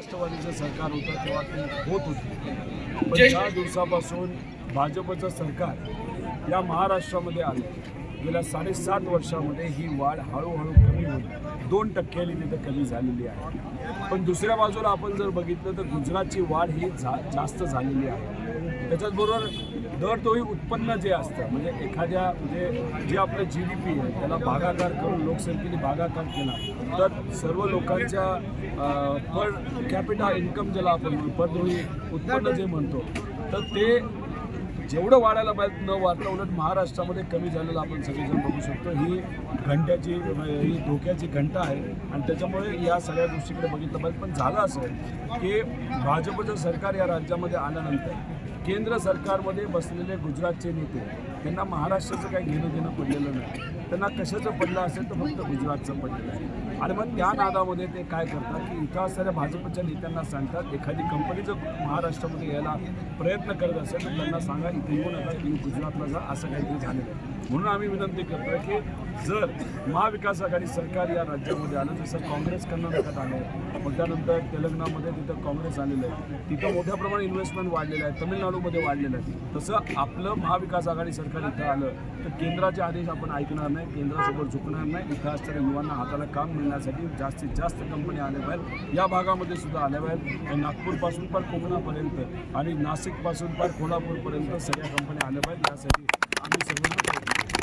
राष्ट्रवादीचं सरकार होतं तेव्हा ती होत होती. पण ज्या दिवसापासून भाजपचं सरकार या महाराष्ट्रामध्ये आलं गेल्या साडेसात वर्षामध्ये ही वाढ हळूहळू कमी होईल. दोन टक्क्यांनी तिथं कमी झालेली आहे. पण दुसऱ्या बाजूला आपण जर बघितलं तर गुजरातची वाढ ही जा जास्त झालेली आहे. त्याच्याचबरोबर दर तोही उत्पन्न जे असतं म्हणजे एखाद्या म्हणजे जे आपलं जी डी पी आहे त्याला भागाकार करून लोकसंख्येने भागाकार केला तर सर्व लोकांच्या पर कॅपिटा इन्कम ज्याला आपण पर दोही उत्पन्न जे म्हणतो तर ते जेवढं वाढायला पाहिजे न वाढलं उलट महाराष्ट्रामध्ये कमी झालेलं आपण सगळेजण बघू शकतो. ही घंट्याची ही धोक्याची घंटा आहे आणि त्याच्यामुळे या सगळ्या गोष्टीकडे बघितलं पाहिजे. पण झालं असं की भाजपचं सरकार या राज्यामध्ये आल्यानंतर केंद्र सरकारमध्ये बसलेले गुजरातचे नेते त्यांना महाराष्ट्राचं काही घेणं देणं पडलेलं नाही. त्यांना कशाचं पडलं असेल तर फक्त गुजरातचं पडलेलं आहे. आणि मग त्या नादामध्ये ते काय करतात की इथं असणाऱ्या भाजपच्या नेत्यांना सांगतात एखादी कंपनी जर महाराष्ट्रामध्ये यायला प्रयत्न करत असेल तर त्यांना सांगा इथे येऊ नका की गुजरातला जा असं काहीतरी झालेलं आहे. म्हणून आम्ही विनंती करतोय की जर महाविकास आघाडी सरकार या राज्यामध्ये आलं जसं काँग्रेस कर्नाटकात आलं मग त्यानंतर तेलंगणामध्ये तिथं काँग्रेस आलेलं आहे तिथं मोठ्या प्रमाणात इन्व्हेस्टमेंट वाढलेलं आहे तमिळनाडूमध्ये वाढलेलं आहे तसं आपलं महाविकास आघाडी सरकार इथं आलं तर केंद्राचे आदेश आपण ऐकणार नाही. केंद्रासोबत झुकणार नाही. इथं असणाऱ्या युवांना हाताला काम मिळण्यासाठी जास्तीत जास्त कंपन्या आल्या पाहिजेत. या भागामध्ये सुद्धा आल्या पाहिजेत. नागपूरपासून पण कोकणापर्यंत आणि नाशिकपासून पण कोल्हापूरपर्यंत सगळ्या कंपन्या आल्या पाहिजेत. यासाठी आम्ही सर्वजण